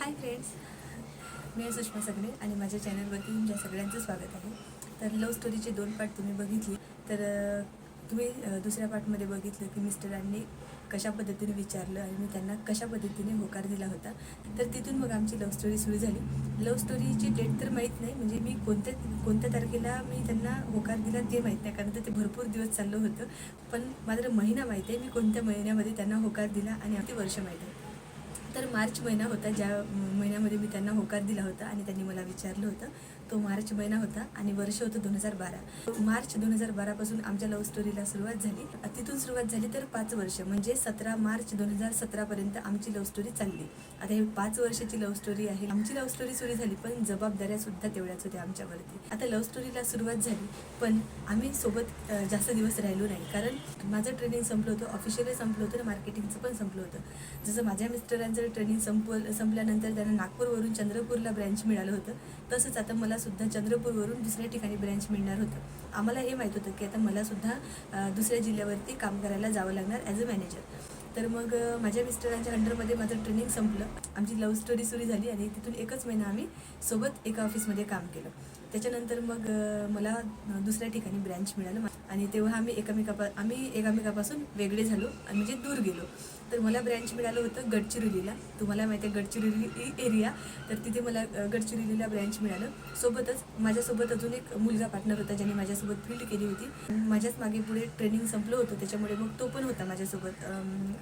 Hi friends मी आहे सुषमा सगळे आणि माझ्या चॅनलवरती तुमच्या सगळ्यांचं स्वागत आहे. तर लव स्टोरीचे दोन पार्ट तुम्ही बघितले. तर तुम्ही दुसऱ्या पार्टमध्ये बघितलं की मिस्टरांनी कशा पद्धतीने विचारलं आणि मी त्यांना कशा पद्धतीने होकार दिला होता. तर तिथून मग आमची लव्ह स्टोरी सुरू झाली. लव्ह स्टोरीची डेट तर माहीत नाही म्हणजे मी कोणत्या कोणत्या तारखेला मी त्यांना होकार दिला ते माहीत नाही कारण तर ते भरपूर दिवस चाललं होतं. पण मात्र महिना माहीत आहे मी कोणत्या महिन्यामध्ये त्यांना होकार दिला आणि अगदी वर्ष माहीत आहे. तर मार्च महिना होता ज्या महिन्यामध्ये मी त्यांना होकार दिला होता आणि त्यांनी मला विचारलं होतं तो मार्च महिना होता आणि वर्ष होतं दोन हजार बारा. मार्च दोन हजार बारापासून आमच्या लव्ह स्टोरीला सुरुवात झाली. तिथून सुरुवात झाली तर पाच वर्ष म्हणजे सतरा मार्च दोन हजार सतरापर्यंत आमची लव्ह स्टोरी चालली. आता ही पाच वर्षाची लव्ह स्टोरी आहे. आमची लव्ह स्टोरी सुरू झाली पण जबाबदाऱ्या सुद्धा तेवढ्याच होत्या आमच्यावरती. आता लव्ह स्टोरीला सुरुवात झाली पण आम्ही सोबत जास्त दिवस राहिलो नाही. कारण माझं ट्रेनिंग संपलं होतं ऑफिशियली संपलं होतं आणि मार्केटिंगचं पण संपलं होतं. जसं माझ्या मिस्टरांचं ट्रेनिंग संपव संपल्यानंतर त्यांना नागपूरवरून चंद्रपूरला ब्रँच मिळालं होतं. तसंच आता मलासुद्धा चंद्रपूरवरून दुसऱ्या ठिकाणी ब्रँच मिळणार होतं. आम्हाला हे माहीत होतं की आता मलासुद्धा दुसऱ्या जिल्ह्यावरती काम करायला जावं लागणार ॲज अ मॅनेजर तर मग माझ्या मिस्टरांच्या अंडरमध्ये माझं ट्रेनिंग संपलं. आमची लव्ह स्टोरी सुरू झाली आणि तिथून एकच महिना आम्ही सोबत एका ऑफिसमध्ये काम केलं. त्याच्यानंतर मग मला दुसऱ्या ठिकाणी ब्रँच मिळालं. आणि तेव्हा आम्ही एकमेकापा आम्ही एकामेकापासून वेगळे झालो आणि म्हणजे दूर गेलो. तर मला ब्रँच मिळालं होतं गडचिरोलीला. तुम्हाला माहिती आहे गडचिरोली एरिया तर तिथे मला गडचिरोलीला ब्रँच मिळालं. सोबतच माझ्यासोबत अजून एक मुलगा पार्टनर होता ज्याने माझ्यासोबत फील्ड केली होती. माझ्याच मागे पुढे ट्रेनिंग संपलं होतं. त्याच्यामुळे मग तो पण होता माझ्यासोबत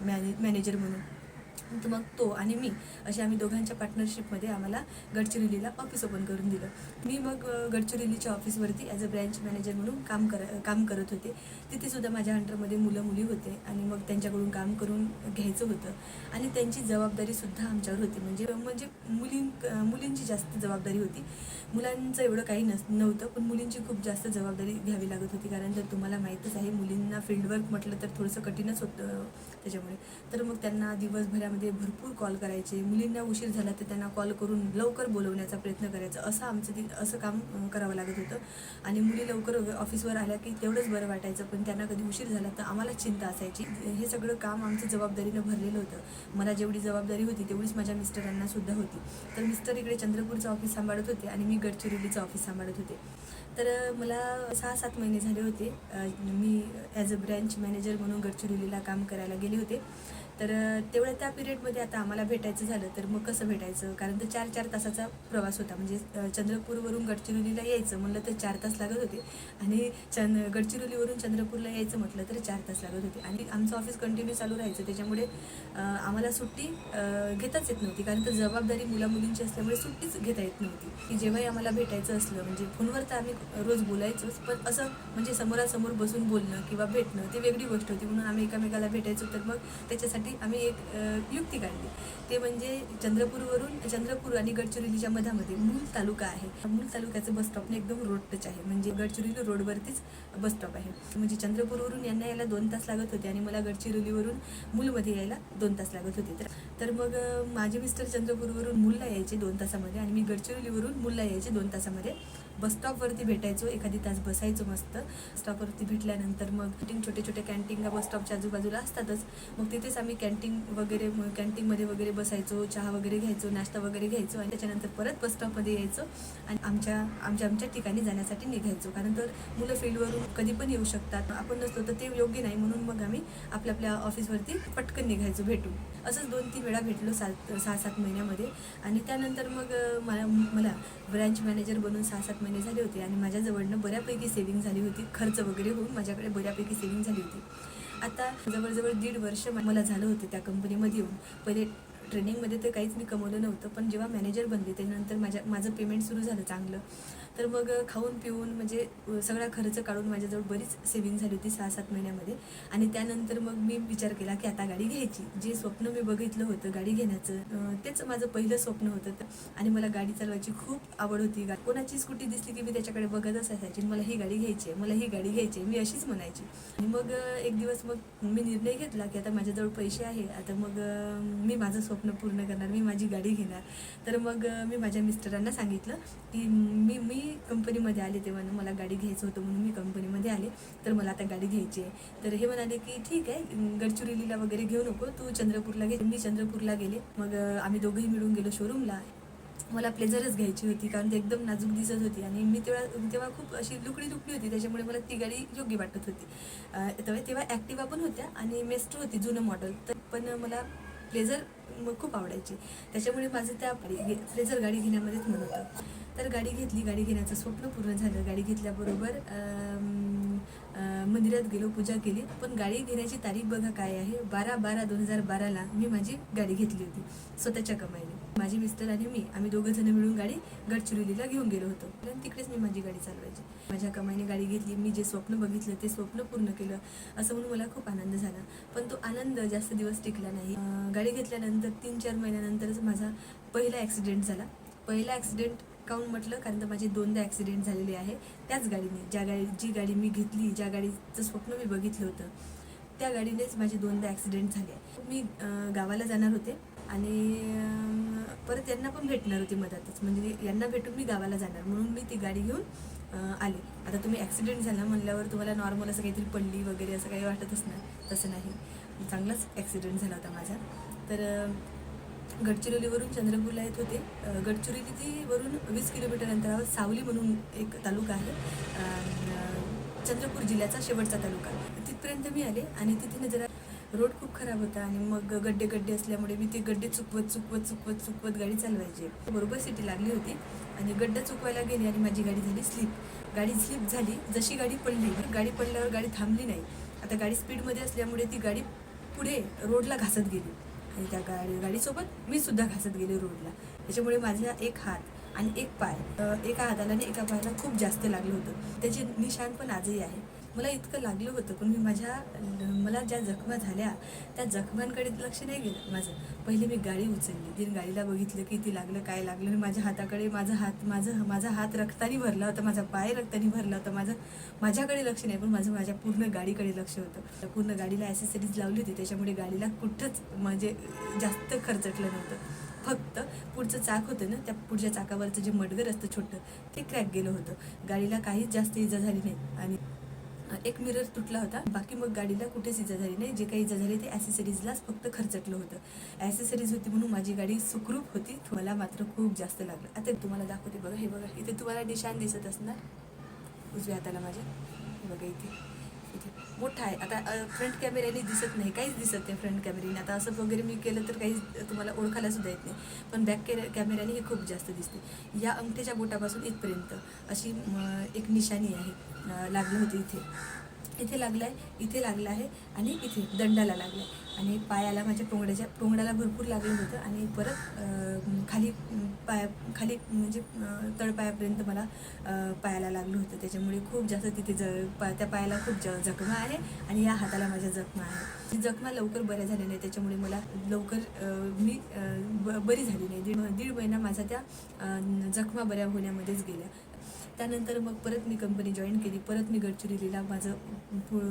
मॅने मॅनेजर म्हणून. तर मग तो आणि मी अशी आम्ही दोघांच्या पार्टनरशिपमध्ये आम्हाला गडचिरोलीला ऑफिस ओपन करून दिलं. मी मग गडचिरोलीच्या ऑफिसवरती ॲज अ ब्रँच मॅनेजर म्हणून काम कर काम करत होते. तिथेसुद्धा माझ्या अंडरमध्ये मुलं मुली होते आणि मग त्यांच्याकडून काम करून घ्यायचं होतं. आणि त्यांची जबाबदारीसुद्धा आमच्यावर होती. म्हणजे म्हणजे मुलीं मुलींची जास्त जबाबदारी होती. मुलांचं एवढं काही नस नव्हतं पण मुलींची खूप जास्त जबाबदारी घ्यावी लागत होती. कारण जर तुम्हाला माहीतच आहे मुलींना फील्डवर्क म्हटलं तर थोडंसं कठीणच होतं त्याच्यामुळे. तर मग त्यांना दिवसभर दिवसभरामध्ये भरपूर कॉल करायचे. मुलींना उशीर झाला तर त्यांना कॉल करून लवकर बोलवण्याचा प्रयत्न करायचा. असं आमचं दिन असं काम करावं लागत होतं. आणि मुली लवकर ऑफिसवर आल्या की तेवढंच बरं वाटायचं पण त्यांना कधी उशीर झाला तर आम्हाला चिंता असायची. हे सगळं काम आमचं जबाबदारीनं भरलेलं होतं. मला जेवढी जबाबदारी होती तेवढीच माझ्या मिस्टरांना सुद्धा होती. तर मिस्टर इकडे चंद्रपूरचं ऑफिस सांभाळत होते आणि मी गडचिरोलीचं ऑफिस सांभाळत होते. तर मला सहा सात महिने झाले होते. मी ॲज अ ब्रँच मॅनेजर म्हणून गडचिरोलीला काम करायला गेले होते. तर तेवढ्या त्या पिरियडमध्ये आता आम्हाला भेटायचं झालं तर मग कसं भेटायचं? कारण तर चार चार तासाचा प्रवास होता. म्हणजे चंद्रपूरवरून गडचिरोलीला यायचं म्हटलं तर चार तास लागत होते. आणि चंद गडचिरोलीवरून चंद्रपूरला यायचं म्हटलं तर चार तास लागत होते. आणि आमचं ऑफिस कंटिन्यू चालू राहायचं. त्याच्यामुळे आम्हाला सुट्टी घेताच येत नव्हती. कारण तर जबाबदारी मुलामुलींची असल्यामुळे सुट्टीच घेता येत नव्हती. की जेव्हाही आम्हाला भेटायचं असलं म्हणजे फोनवर तर आम्ही रोज बोलायचोच. पण असं म्हणजे समोरासमोर बसून बोलणं किंवा भेटणं ती वेगळी गोष्ट होती. म्हणून आम्ही एकामेकाला भेटायचो. तर मग त्याच्यासाठी आम्ही एक युक्ती काढली ते म्हणजे चंद्रपूरवरून चंद्रपूर आणि गडचिरोलीच्या मधामध्ये मूल तालुका आहे. मूल तालुक्याचं बस स्टॉपने एकदम रोड टच आहे. म्हणजे गडचिरोली रोडवरतीच बस स्टॉप आहे. म्हणजे चंद्रपूरवरून यांना यायला दोन तास लागत होते आणि मला गडचिरोलीवरून मूलमध्ये यायला दोन तास लागत होते. तर तर मग माझे मिस्टर चंद्रपूरवरून मूलला यायचे दोन तासामध्ये आणि मी गडचिरोलीवरून मूलला यायचे दोन तासामध्ये. बस स्टॉपवरती भेटायचो एखादी तास बसायचो मस्त. स्टॉपवरती भेटल्यानंतर मग कॅन्टीन छोटे छोटे कॅन्टीन बस स्टॉपच्या आजूबाजूला असतातच. मग तिथेच आम्ही कॅन्टीन वगैरे मग कॅन्टीनमध्ये वगैरे बसायचो चहा वगैरे घ्यायचो नाश्ता वगैरे घ्यायचो आणि त्याच्यानंतर परत बस स्टॉपमध्ये यायचो आणि आमच्या आमच्या आमच्या ठिकाणी जाण्यासाठी निघायचो. कारण तर मुलं फील्डवरून कधी पण येऊ शकतात. आपण नसतो तर ते योग्य नाही. म्हणून मग आम्ही आपल्या आपल्या ऑफिसवरती पटकन निघायचो भेटून. असंच दोन तीन वेळा भेटलो सात सहा सात महिन्यामध्ये. आणि त्यानंतर मग मला मला ब्रँच मॅनेजर बनून सहा सात महिने झाले होते आणि माझ्याजवळनं बऱ्यापैकी सेविंग झाली होती. खर्च वगैरे होऊन माझ्याकडे बऱ्यापैकी सेविंग झाली होती. आता जवळजवळ दीड वर्ष मला झालं होतं त्या कंपनीमध्ये येऊन. पहिले ट्रेनिंगमध्ये तर काहीच मी कमवलं नव्हतं पण जेव्हा मॅनेजर बनले त्यानंतर माझ्या माझं पेमेंट सुरू झालं चांगलं. तर मग खाऊन पिऊन म्हणजे सगळा खर्च काढून माझ्याजवळ बरीच सेविंग झाली होती सहा सात महिन्यामध्ये. आणि त्यानंतर मग मी विचार केला की आता गाडी घ्यायची. जे स्वप्न मी बघितलं होतं गाडी घेण्याचं तेच माझं पहिलं स्वप्न होतं. आणि मला गाडी चालवायची खूप आवड होती. गा कोणाची स्कूटी दिसली की मी त्याच्याकडे बघतच असायची मला ही गाडी घ्यायची आहे मला ही गाडी घ्यायची आहे मी अशीच म्हणायची. आणि मग एक दिवस मग मी निर्णय घेतला की आता माझ्याजवळ पैसे आहे. आता मग मी माझं स्वप्न पूर्ण करणार मी माझी गाडी घेणार. तर मग मी माझ्या मिस्टरांना सांगितलं की मी मी कंपनीमध्ये आले तेव्हा ना मला गाडी घ्यायचं होतं म्हणून मी कंपनीमध्ये आले. तर मला आता गाडी घ्यायची आहे. तर हे म्हणाले की ठीक आहे गडचिरोलीला वगैरे घेऊ नको तू चंद्रपूरला घे. मी चंद्रपूरला गेले. मग आम्ही दोघंही मिळून गेलो शोरूमला मला प्लेझरच घ्यायची होती कारण ती एकदम नाजूक दिसत होती आणि मी तेव्हा तेव्हा खूप अशी लुकडी लुकडी होती त्याच्यामुळे मला ती गाडी योग्य वाटत होती. तेव्हा तेव्हा ॲक्टिवा पण होत्या आणि मेस्ट्रो होती जुनं मॉडेल तर पण मला ब्लेझर मग खूप आवडायची. त्याच्यामुळे माझं त्या ब्लेझर गाडी घेण्यामध्येच मन होतं. तर गाडी घेतली गाडी घेण्याचं स्वप्न पूर्ण झालं. गाडी घेतल्याबरोबर मंदिरात गेलो पूजा केली. पण गाडी घेण्याची तारीख बघा काय आहे? बारा बारा दोन हजार बाराला मी माझी गाडी घेतली होती. स्वतःच्या कमाईने. माझे मिस्टर आणि मी आम्ही दोघं जण मिळून गाडी गडचिरोलीला घेऊन गेलो होतो. कारण तिकडेच मी माझी गाडी चालवायची. माझ्या कमाईने गाडी घेतली मी जे स्वप्न बघितलं ते स्वप्न पूर्ण केलं असं म्हणून मला खूप आनंद झाला. पण तो आनंद जास्त दिवस टिकला नाही. गाडी घेतल्यानंतर तीन चार महिन्यानंतरच माझा पहिला ॲक्सिडेंट झाला. पहिला ॲक्सिडेंट काऊन म्हटलं? कारण तर माझे दोनदा ॲक्सिडेंट झालेले आहे त्याच गाडीने. ज्या गाडी जी गाडी मी घेतली ज्या गाडीचं स्वप्न मी बघितलं होतं त्या गाडीनेच माझे दोनदा ॲक्सिडेंट झाले. मी गावाला जाणार होते. आणि परत यांना पण भेटणार होती मधातच म्हणजे यांना भेटून मी गावाला जाणार. म्हणून मी ती गाडी घेऊन आले. आता तुम्ही ॲक्सिडेंट झाला म्हणल्यावर तुम्हाला नॉर्मल असं काहीतरी पडली वगैरे असं काही वाटतच नाही तसं नाही. चांगलाच ॲक्सिडेंट झाला होता माझा. तर गडचिरोलीवरून चंद्रपूरला येत होते. अ, गडचिरोलीवरून वीस किलोमीटर अंतरावर सावली म्हणून एक तालुका आहे. चंद्रपूर जिल्ह्याचा शेवटचा तालुका. तिथपर्यंत मी आले आणि तिथे जरा रोड खूप खराब होता आणि मग गड्डे गड्डे असल्यामुळे मी ते गड्डे चुकवत चुकवत चुकवत चुकवत गाडी चालवायची. बरोबर सिटी लागली होती आणि गड्डा चुकवायला गेली आणि माझी गाडी झाली स्लिप गाडी स्लिप झाली. जशी गाडी पडली गाडी पडल्यावर गाडी थांबली नाही. आता गाडी स्पीडमध्ये असल्यामुळे ती गाडी पुढे रोडला घासत गेली. आणि त्या गाडी गाडीसोबत मी सुद्धा घासत गेले रोडला त्याच्यामुळे माझा एक हात आणि एक पाय एका हाताला आणि एका पायाला खूप जास्त लागलं होतं. त्याचे निशाण पण आजही आहे. मला इतकं लागलं होतं पण मी माझ्या मला ज्या जखमा झाल्या त्या जखमांकडे लक्ष नाही गेलं माझं. पहिले मी गाडी उचलली. तीन गाडीला बघितलं की ती लागलं काय लागलं आणि माझ्या हाताकडे माझा हात माझं माझा हात रक्तानी भरला होता माझा पाय रक्तानी भरला होता माझं माझ्याकडे लक्ष नाही पण माझं माझ्या पूर्ण गाडीकडे लक्ष होतं. पूर्ण गाडीला ॲसेसरीज लावली होती त्याच्यामुळे गाडीला कुठंच म्हणजे जास्त खर्चटलं नव्हतं. फक्त पुढचं चाक होतं ना त्या पुढच्या चाकावरचं जे मडगर असतं छोटं ते क्रॅक गेलं होतं. गाडीला काहीच जास्त इजा झाली नाही. आणि एक मिरर तुटला होता. बाकी मग गाडीला कुठेच इजा झाली नाही. जे काही इजा झाली ते ॲसेसरीजलाच फक्त खर्चटलं होतं. ॲसेसरीज होती म्हणून माझी गाडी सुखरूप होती. मला मात्र खूप जास्त लागलं. आता तुम्हाला दाखवते बघा. हे बघा. इथे तुम्हाला निशाण दिसत असणार. उजव्या हाताला माझ्या. बघा इथे. इथे. मोठा आहे. आता फ्रंट कॅमेऱ्याने दिसत नाही. काहीच दिसत नाही फ्रंट कॅमेऱ्याने आता असं वगैरे मी केलं तर काहीच तुम्हाला ओळखायला सुद्धा येत नाही. पण बॅक कॅ कॅमेऱ्याने हे खूप जास्त दिसते. या अंगठ्याच्या बोटापासून इथपर्यंत अशी एक निशाणी आहे लागली होती इथे. इथे लागलं आहे इथे लागलं आहे आणि इथे दंडाला लागलं आहे आणि पायाला माझ्या टोंगड्याच्या टोंगड्याला भरपूर लागलं होतं आणि परत खाली पाया खाली म्हणजे तळपायापर्यंत मला पायाला लागलं होतं. त्याच्यामुळे खूप जास्त तिथे ज पा त्या पायाला खूप ज जखमा आहे आणि या हाताला माझ्या जखमा आहे ती जखमा लवकर बऱ्या झाल्या नाही त्याच्यामुळे मला लवकर मी ब- बरी झाली नाही. दीड दीड महिना माझा त्या जखमा बऱ्या होण्यामध्येच गेल्या. त्यानंतर मग परत मी कंपनी जॉईन केली परत मी गडचिरोलीला माझं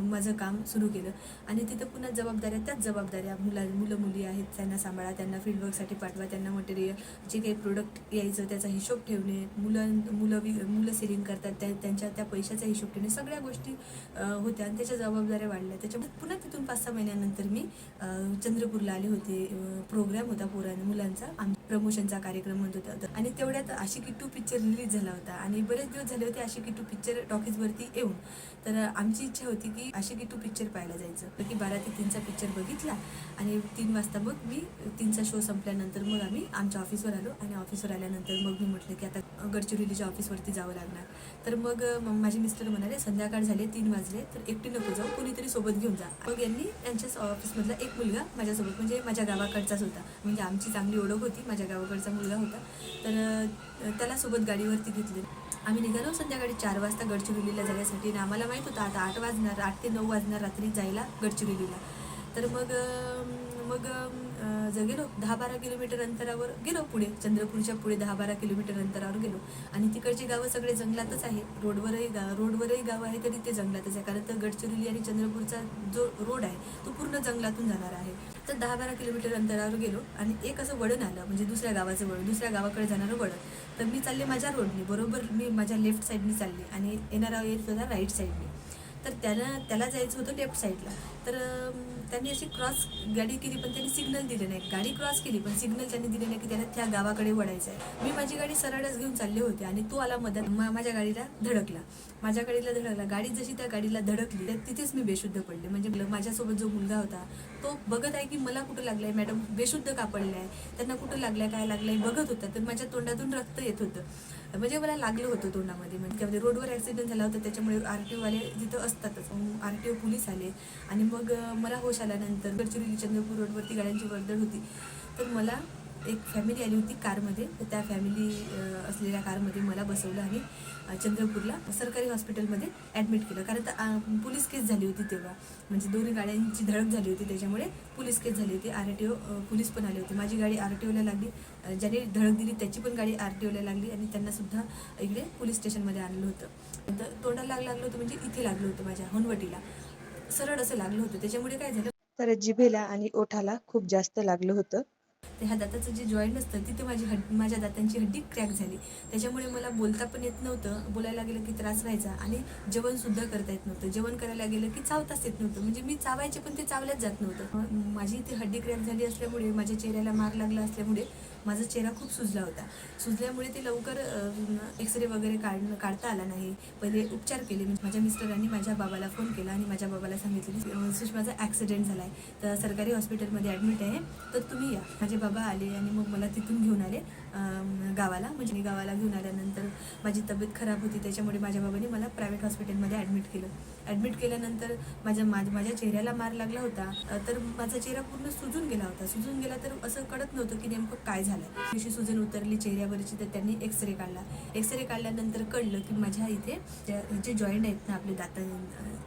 माझं काम सुरू केलं. आणि तिथं पुन्हा जबाबदाऱ्या त्याच जबाबदाऱ्या मुला मुलं मुली आहेत त्यांना सांभाळा त्यांना फील्डवर्कसाठी पाठवा त्यांना मटेरियल जे काही प्रोडक्ट यायचं त्याचा हिशोब ठेवणे मुलं मुलं वि मुलं सेलिंग करतात त्या त्यांच्या त्या पैशाचा हिशोब ठेवणे सगळ्या गोष्टी होत्या. आणि त्याच्या जबाबदाऱ्या वाढल्या. त्याच्यामुळे पुन्हा तिथून पाच सहा महिन्यानंतर मी चंद्रपूरला आले होते. प्रोग्राम होता पोरां मुलांचा. आमच्या प्रमोशनचा कार्यक्रम होत होता. तर- आणि तेवढ्यात आशिकी टू पिक्चर रिलीज झाला होता. आणि बरेच दिवस झाले होते आशिकी टू पिक्चर टॉकीजवरती येऊन. तर आमची इच्छा होती की आशिकी टू पिक्चर पाहायला जायचं. तर की बारा ते तीनचा पिक्चर बघितला आणि तीन वाजता मग मी तीनचा शो संपल्यानंतर मग आम्ही आमच्या ऑफिसवर आलो आणि ऑफिसवर आल्यानंतर मग मी म्हटलं की आता गडचिरोलीच्या ऑफिसवरती जावं लागणार. तर मग मग माझे मिस्टर म्हणाले संध्याकाळ झाले तीन वाजले तर एकटी नको जाऊ कोणीतरी सोबत घेऊन जा. मग यांनी त्यांच्याच ऑफिसमधला एक मुलगा माझ्यासोबत म्हणजे माझ्या गावाकडचाच होता. म्हणजे आमची चांगली ओळख होती माझ्या गावाकडचा मुलगा होता. तर त्याला सोबत गाडीवरती घेतले. आम्ही निघालो संध्याकाळी चार वाजता गडचिरोलीला जाण्यासाठी आणि आम्हाला माहीत होतं आता आठ वाजणार आठ ते नऊ वाजणार रात्री जायला गडचिरोलीला. तर मग मग जर गेलो. दहा बारा किलोमीटर अंतरावर गेलो पुढे. चंद्रपूरच्या पुढे दहा बारा किलोमीटर अंतरावर गेलो. आणि तिकडची गावं सगळे जंगलातच आहे. रोडवरही गा रोडवरही गाव आहे तरी ते जंगलातच आहे. कारण तर गडचिरोली आणि चंद्रपूरचा जो रोड आहे तो पूर्ण जंगलातून जाणार आहे. तर दहा बारा किलोमीटर अंतरावर गेलो आणि एक असं वळण आलं म्हणजे दुसऱ्या गावाचं वळण दुसऱ्या गावाकडे जाणारं वळण. तर मी चालले माझ्या रोडने बरोबर मी माझ्या लेफ्ट साईडने चालले आणि येणारा येत होता राईट साईडने तर त्याला त्याला जायचं होतं लेफ्ट साईडला तर त्यांनी अशी क्रॉस गाडी केली पण त्यांनी सिग्नल दिले नाही. गाडी क्रॉस केली पण सिग्नल त्यांनी दिले नाही की त्याला त्या गावाकडे वळायचं आहे. मी माझी गाडी सरळच घेऊन चालले होते आणि तो आला मदत मा- माझ्या गाडीला धडकला. माझ्या गाडीला धडकला. गाडी जशी त्या गाडीला धडकली तर तिथेच मी बेशुद्ध पडले. म्हणजे माझ्यासोबत जो मुलगा होता तो बघत आहे की मला कुठं लागलंय. मॅडम बेशुद्ध का पडलाय त्यांना कुठं लागलंय काय लागलंय बघत होता तर माझ्या तोंडातून रक्त येत होतं. म्हणजे मला लागलं होतं तोंडामध्ये. म्हणजे त्यामध्ये रोडवर ॲक्सिडेंट झाला होता त्याच्यामुळे आर टी ओवाले जिथं असतातच आर टी ओ पोलीस आले. आणि मग मला होश आल्यानंतर गडचिरोली चंद्रपूर रोडवरती गाड्यांची वर्दळ होती. तर मला एक फॅमिली आली होती कारमध्ये. तर त्या फॅमिली असलेल्या कारमध्ये मला बसवलं आणि चंद्रपूरला सरकारी हॉस्पिटलमध्ये ॲडमिट केलं. कारण तर, पोलीस केस झाली होती तेव्हा. म्हणजे दोन्ही गाड्यांची धडक झाली होती. त्याच्यामुळे पोलीस केस झाली होती. आर टी ओ पोलीस पण आले होते. माझी गाडी आर टी ओला लागली. ज्याने धडक दिली त्याची पण गाडी आर टी ओला लागली आणि त्यांनासुद्धा इकडे पोलीस स्टेशनमध्ये आणलं होतं. तर तोंडाला लाग लागलं होतं म्हणजे इथे लागलं होतं माझ्या हनवटीला. सरळ असं लागलं होतं. त्याच्यामुळे काय झालं? तर जिभेला आणि ओठाला खूप जास्त लागलं होतं. तर ह्या दाताचं जे जॉईंट असतं तिथे माझी हड माझ्या दातांची हड्डी क्रॅक झाली. त्याच्यामुळे मला बोलता पण येत नव्हतं बोलायला गेलं की त्रास व्हायचा आणि जेवणसुद्धा करता येत नव्हतं. जेवण करायला गेलं की चावताच येत नव्हतं. म्हणजे मी चावायचे पण ते चावल्याच जात नव्हतं. माझी इथे हड्डी क्रॅक झाली असल्यामुळे माझ्या चेहऱ्याला मार लागला असल्यामुळे माझा चेहरा खूप सुजला होता. सुजल्यामुळे ते लवकर एक्सरे वगैरे काढणं काढता आला नाही. पहिले उपचार केले. माझ्या मिस्टरांनी माझ्या बाबाला फोन केला आणि माझ्या बाबाला सांगितलं की सुषमाचा ॲक्सिडेंट झाला आहे तर सरकारी हॉस्पिटलमध्ये ॲडमिट आहे. तर तुम्ही या. माझे बाबा आले आणि मग मला तिथून घेऊन आले गावाला. म्हणजे मी गावाला घेऊन आल्यानंतर माझी तब्येत खराब होती. त्याच्यामुळे माझ्या बाबांनी मला प्रायव्हेट हॉस्पिटलमध्ये ॲडमिट केलं. ॲडमिट केल्यानंतर माझ्या माझ्या माझ्या चेहऱ्याला मार लागला होता. तर माझा चेहरा पूर्ण सुजून गेला होता. सुजून गेला तर असं कळत नव्हतं की नेमकं काय झालं दिवशी सुजून उतरली चेहऱ्यावरची तर त्यांनी एक्सरे काढला. एक्सरे काढल्यानंतर कळलं की माझ्या इथे जे जॉईंट आहेत ना आपले दात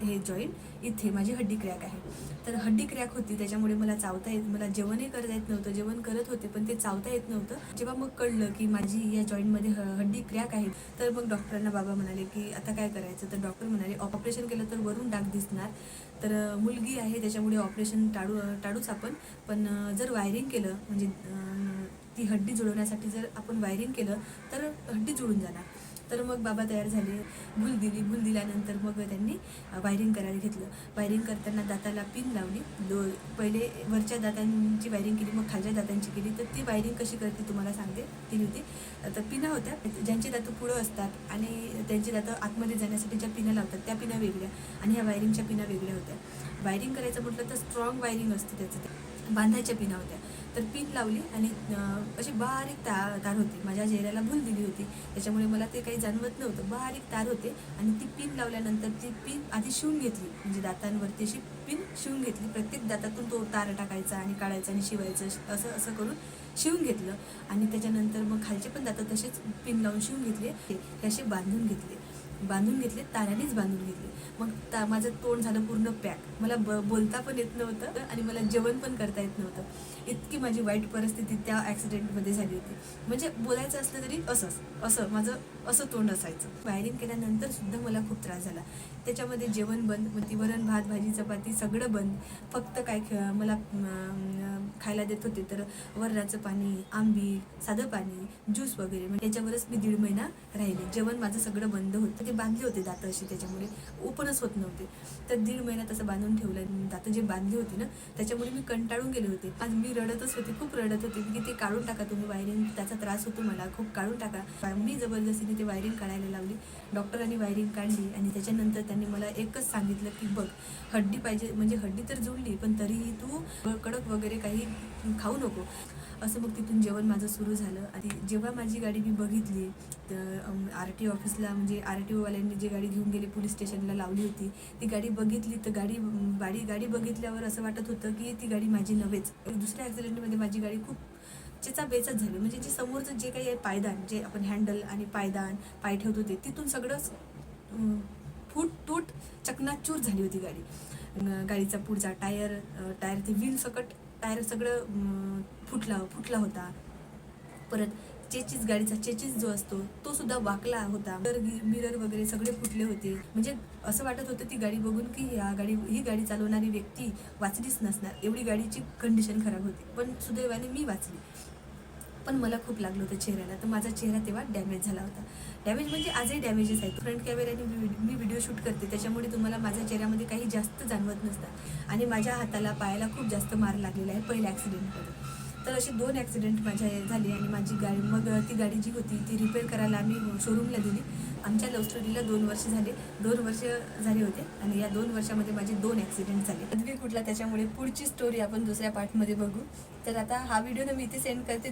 हे जॉईंट इथे माझी हड्डी क्रॅक आहे. तर हड्डी क्रॅक होती त्याच्यामुळे मला चावता येत मला जेवणही करता येत नव्हतं जेवण करत होते पण ते चावता येत नव्हतं. जेव्हा मग कळलं की माझी या जॉईंटमध्ये ह- हड्डी क्रॅक आहे तर मग डॉक्टरांना बाबा म्हणाले की आता काय करायचं? तर डॉक्टर म्हणाले ऑपरेशन केलं तर वरून डाग दिसणार. तर मुलगी आहे त्याच्यामुळे ऑपरेशन टाळू टाळूच आपण पण जर वायरिंग केलं म्हणजे ती हड्डी जुळवण्यासाठी जर आपण वायरिंग केलं तर हड्डी जुळून जाणार. तर मग बाबा तयार झाले. भूल दिली भूल दिल्यानंतर मग त्यांनी वायरिंग करायला घेतलं. वायरिंग करताना दाताला पिन लावली. दो पहिले वरच्या दातांची वायरिंग केली मग खालच्या दातांची केली. तर ती वायरिंग कशी करते तुम्हाला सांगते. ती होती तर पिना होत्या. ज्यांची दातं पुढं असतात आणि त्यांची दातं आतमध्ये जाण्यासाठी ज्या पिना लावतात त्या पिना वेगळ्या आणि ह्या वायरिंगच्या पिना वेगळ्या होत्या. वायरिंग करायचं म्हटलं तर स्ट्रॉंग वायरिंग असते त्याचं. बांधायच्या पिना होत्या. तर पिन लावली आणि अशी बारीक ता तार होती. माझ्या चेहऱ्याला भूल दिली होती. त्याच्यामुळे मला ते काही जाणवत नव्हतं. बारीक तार होते आणि ती पिन लावल्यानंतर ती पिन आधी शिवून घेतली. म्हणजे दातांवरती अशी पिन शिवून घेतली. प्रत्येक दातातून तो तार टाकायचा आणि काढायचा आणि शिवायचं असं असं करून शिवून घेतलं. आणि त्याच्यानंतर मग खालचे पण दातं तसेच पिन लावून शिवून घेतले. ते असे बांधून घेतले. बांधून घेतले ताऱ्यानेच बांधून घेतले. मग ता माझं तोंड झालं पूर्ण पॅक. मला ब बोलता पण येत नव्हतं आणि मला जेवण पण करता येत नव्हतं. इतकी माझी वाईट परिस्थिती त्या ॲक्सिडेंटमध्ये झाली होती. म्हणजे बोलायचं असलं तरी असंच असं माझं असं तोंड असायचं. वायरिंग केल्यानंतर सुद्धा मला खूप त्रास झाला. त्याच्यामध्ये जेवण बंद मग ती वरण भात भाजी चपाती सगळं बंद. फक्त काय ख- मला खायला देत होते तर वरणाचं पाणी आंबी साधं पाणी ज्यूस वगैरे. मग त्याच्यावरच मी दीड महिना राहिले. जेवण माझं सगळं बंद होतं. ते बांधले होते दात अशी त्याच्यामुळे. ओपनच होत नव्हते. तर दीड महिना तसं बांधून ठेवलं दातं जे बांधले होते ना त्याच्यामुळे मी कंटाळून गेले होते. आज मी रडतच होते खूप रडत होते. की ते काढून टाका तुम्ही वायरिंग त्याचा त्रास होतो मला खूप काढून टाका. मी जबरदस्तीने ते वायरिंग काढायला लावली. डॉक्टरांनी वायरिंग काढली आणि त्याच्यानंतर त्यांनी मला एकच सांगितलं की बघ हड्डी पाहिजे म्हणजे हड्डी तर जुळली पण तरीही तू कडक वगैरे काही खाऊ नको. असं मग तिथून जेवण माझं सुरू झालं. आणि जेव्हा माझी गाडी मी बघितली तर आर टी ऑफिसला म्हणजे आर टी ओवाल्यांनी जी गाडी घेऊन गेली पोलीस स्टेशनला लावली होती ती गाडी बघितली तर गाडी गाडी गाडी बघितल्यावर असं वाटत होतं की ती गाडी माझी नव्हेच. दुसऱ्या ॲक्सिडेंटमध्ये माझी गाडी खूप चेचा बेचाच झाली. म्हणजे जे समोरचं जे काही आहे पायदान जे आपण हँडल आणि पायदान पाय ठेवतो ते तिथून सगळंच फूट तूट चकनाचूर झाली होती गाडी. गाडीचा पुढचा टायर टायर ते व्हील सकट टायर सगळं फुटला फुटला होता. परत चेचीस गाडीचा चेचीस जो असतो तो सुद्धा वाकला होता. तर मिरर वगैरे सगळे फुटले होते. म्हणजे असं वाटत होतं ती गाडी बघून की ह्या गाडी ही गाडी चालवणारी व्यक्ती वाचलीच नसणार. एवढी गाडीची कंडिशन खराब होती. पण सुदैवाने मी वाचली. पण मला खूप लागलं होतं चेहऱ्याला. तर माझा चेहरा तेव्हा डॅमेज झाला होता. डॅमेज म्हणजे आजही डॅमेजेस आहेत. फ्रंट कॅमेऱ्याने मी मी व्हिडिओ शूट करते. त्याच्यामुळे तुम्हाला माझ्या चेहऱ्यामध्ये काही जास्त जाणवत नसतात आणि माझ्या हाताला पायाला खूप जास्त मार लागलेला आहे. पहिल्या ॲक्सिडेंटमध्ये तर असे दोन ॲक्सिडेंट माझ्या झाले आणि माझी गाडी मग ती गाडी जी होती ती रिपेअर करायला आम्ही शोरूमला दिली. आमच्या लव्ह स्टोरीला दोन वर्ष झाले. दोन वर्ष झाले होते आणि या दोन वर्षामध्ये माझे दोन ॲक्सिडेंट झाले. पदवी कुठला त्याच्यामुळे पुढची स्टोरी आपण दुसऱ्या पार्टमध्ये बघू. तर आता हा व्हिडिओ ना मी इथे सेंड करते.